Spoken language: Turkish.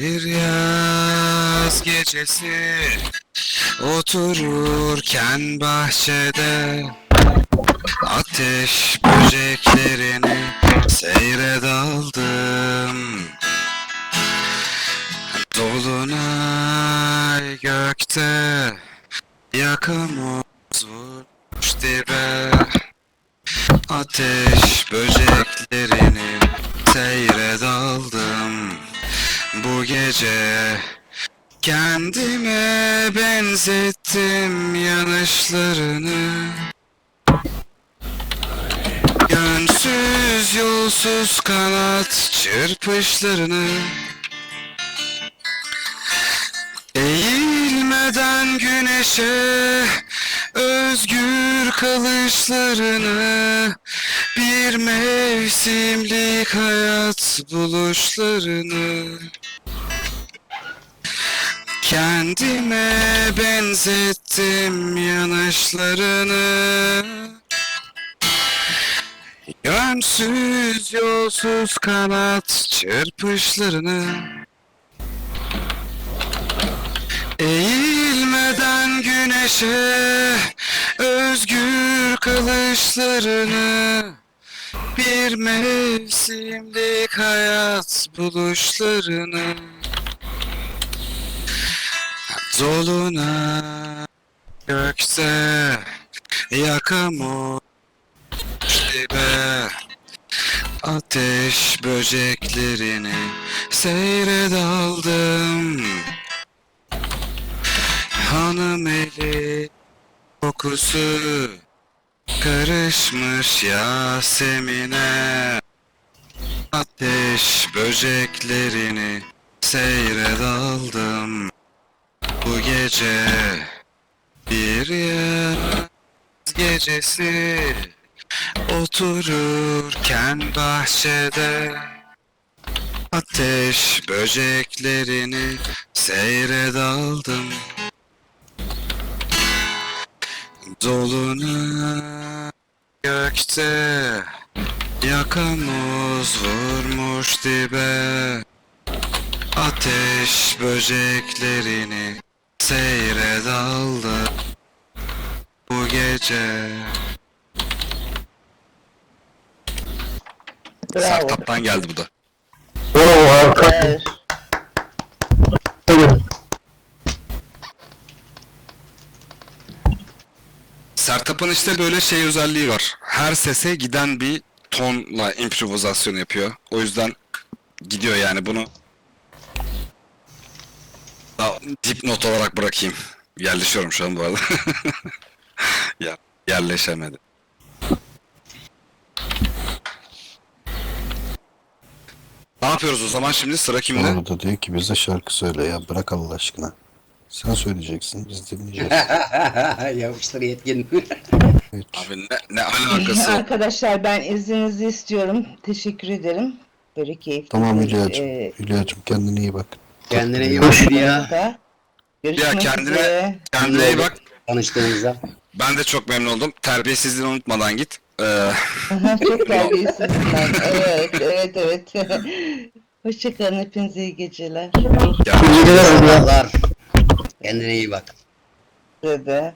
Bir yaz gecesi Otururken bahçede Ateş böceklerini seyre daldım Dolunay gökte Yakamoz vurmuş dibe. Ateş böceklerini seyre daldım Bu gece Kendime benzettim yanışlarını Yönsüz yolsuz kanat çırpışlarını. Eğilmeden güneşe özgür kalışlarını Bir mevsimlik hayat buluşlarını Kendime benzettim yanışlarını Yönsüz yolsuz kanat çırpışlarını Eğilmeden güneşe özgür kalışlarını Bir mevsimlik hayat buluşlarını Doluna gökte yakamoz dibe Ateş böceklerini seyre daldım Hanım eli kokusu karışmış Yasemin'e. Ateş böceklerini seyre daldım Bu gece bir yaz gecesi Otururken bahçede. Ateş böceklerini seyre daldım Doluna gökte Yakamoz vurmuş dibe Ateş böceklerini seyre daldı Bu gece Bravo. Geldi bu da. Harika. Evet. Sertap'ın işte böyle şey özelliği var. Her sese giden bir tonla improvizasyon yapıyor. O yüzden gidiyor yani bunu daha dipnot olarak bırakayım. Yerleşiyorum şu an bu arada. ya, yerleşemedi. Ne yapıyoruz o zaman şimdi sıra kimde? Orada diyor ki bize şarkı söyle ya bırak Allah aşkına. Sen söyleyeceksin biz dinleyeceğiz. Yapıştır yetkin. Hiç. Abi ne, ne alakası? Arkadaşlar ben izninizi istiyorum. Teşekkür ederim. Böyle keyifli. Tamam bir, Hülya'cığım. e, Hülya'cığım kendine iyi bak. Kendine iyi bak ya. da. Görüşmek Ya kendine- üzere. Kendine iyi bak. Tanıştığımızda. Ben de çok memnun oldum. Terbiyesizliğini unutmadan git. Ee, Aha, Çok terbiyesiz ben. Evet, evet, evet. Hoşçakalın. Hepinize iyi geceler. ya, Sabahlar. Kendine iyi bak. Size de.